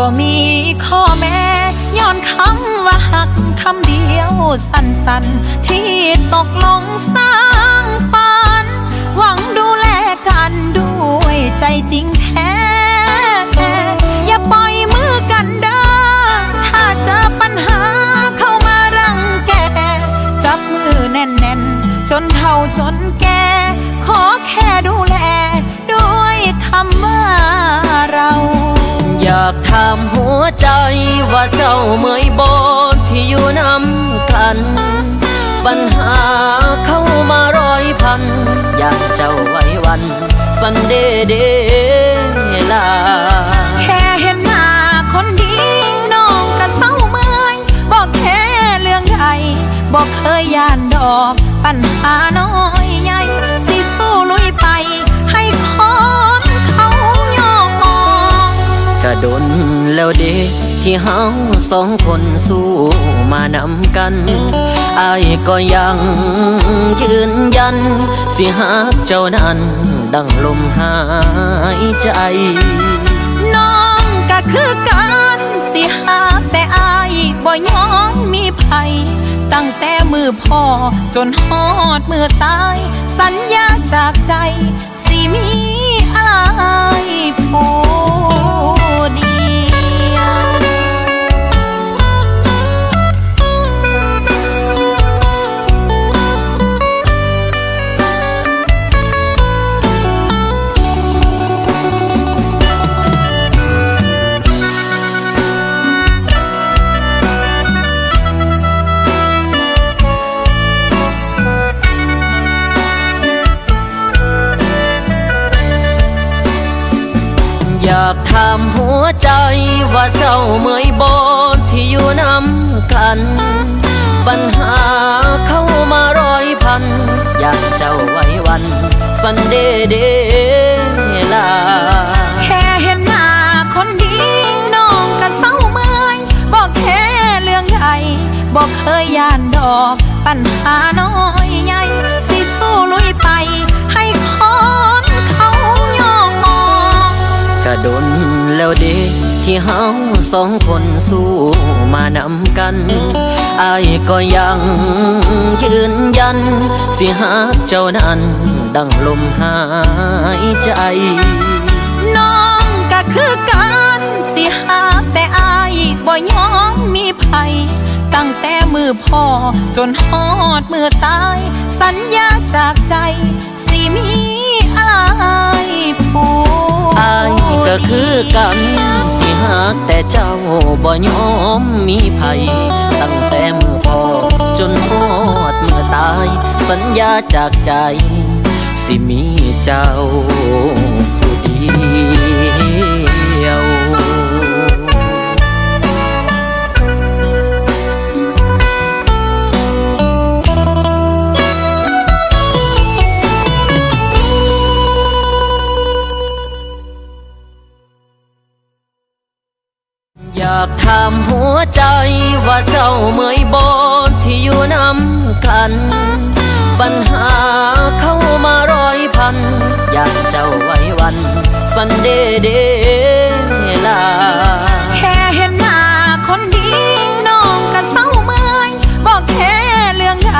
บ่มีข้อแม้ย้อนคำว่าหักคำเดียวสั้นๆ ที่ตกลงสร้า ว่าเจ้าเมื่อยบนที่อยู่นำกัน ปัญหาเข้ามาร้อยพัน อยากเจ้าไว้วัน สันเดเดลา แค่เห็นหน้าคนดีน้องก็เศร้าเมื่อยบอกแค่เรื่องใดบอกเคยย่านดอก ปัญหาน้อยใหญ่สิสู้ลุยไป ให้คนเขายอมกระดนแล้วเด็ก ที่เฮาสองคนสู้มานำกันอายก็ยังยืนยัน สิหากเจ้านั้นดังลมหายใจ น้องก็คือกันสิหาแต่อายบ่ยอมมีภัยตั้งแต่มือพ่อจนฮอดมือตาย สัญญาจากใจ สิมีอายผู้ อยากถามหัวใจว่าเจ้าเมื่อยบนที่อยู่น้ำกันปัญหาเข้ามาร้อยพัน อยากเจ้าไว้วันสันเดเดลา แค่เห็นหน้าคนดีน้องก็เศร้าเมื่อยบอกแค่เรื่องใดบอกเคยย่านดอก ปัญหาน้อยใหญ่สิสู้ลุยไป ระดนแล้วเด็กที่เฮาสองคนสู้มานำกันอายก็ยังยืนยัน สิหากเจ้านั้นดังลมหายใจน้องก็คือกันสิหากแต่อายบ่ยอมมีภัยตั้งแต่มือพ่อจนฮอดมือตาย สัญญาจากใจ สิมีอายผู้ อายก็คือกัน สิหากแต่เจ้าบ่ยอมมีภัย ตั้งแต่มือพอจนหอดเมื่อตาย สัญญาจากใจ สิมีเจ้าผู้เดียว อยากถามหัวใจว่าเจ้าเมื่อยบนที่อยู่น้ำกัน ปัญหาเข้ามาร้อยพัน อยากเจ้าไว้วัน สันเดเดลา แค่เห็นหน้าคนดีน้องก็เศร้าเมื่อยบอกแค่เรื่องใด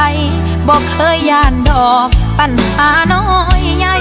บอกเคยยานดอก ปัญหาน้อยใหญ่